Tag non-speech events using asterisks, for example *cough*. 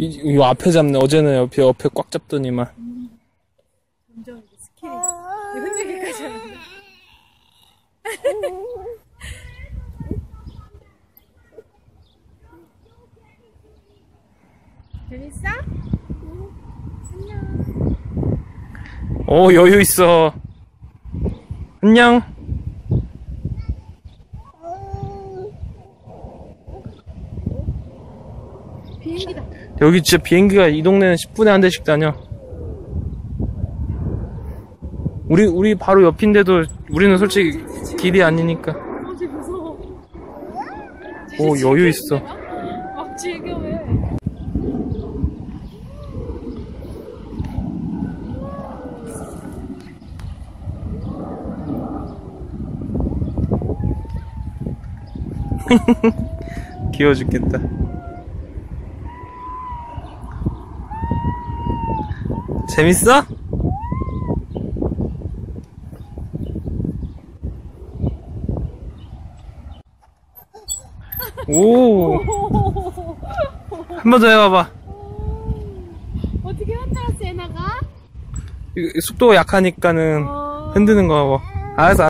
이, 이 앞에 잡네. 어제는 옆에, 옆에 꽉 잡더니만. 점점 이게 스킬이 흔들기까지 하는 재밌어? 오, 여유 있어. 안녕. 비행기다. 여기 진짜 비행기가 이 동네는 10분에 한 대씩 다녀. 우리, 우리 바로 옆인데도 우리는 솔직히 길이 아니니까. 어, 쟤 무서워. 오, 여유 있어. 막 즐겨해. *laughs* 귀여워 죽겠다. 재밌어? 오! 한 번 더 해봐봐. 어떻게 혼자? 이거 속도가 약하니까는 어... 흔드는 거 하고. 알았어.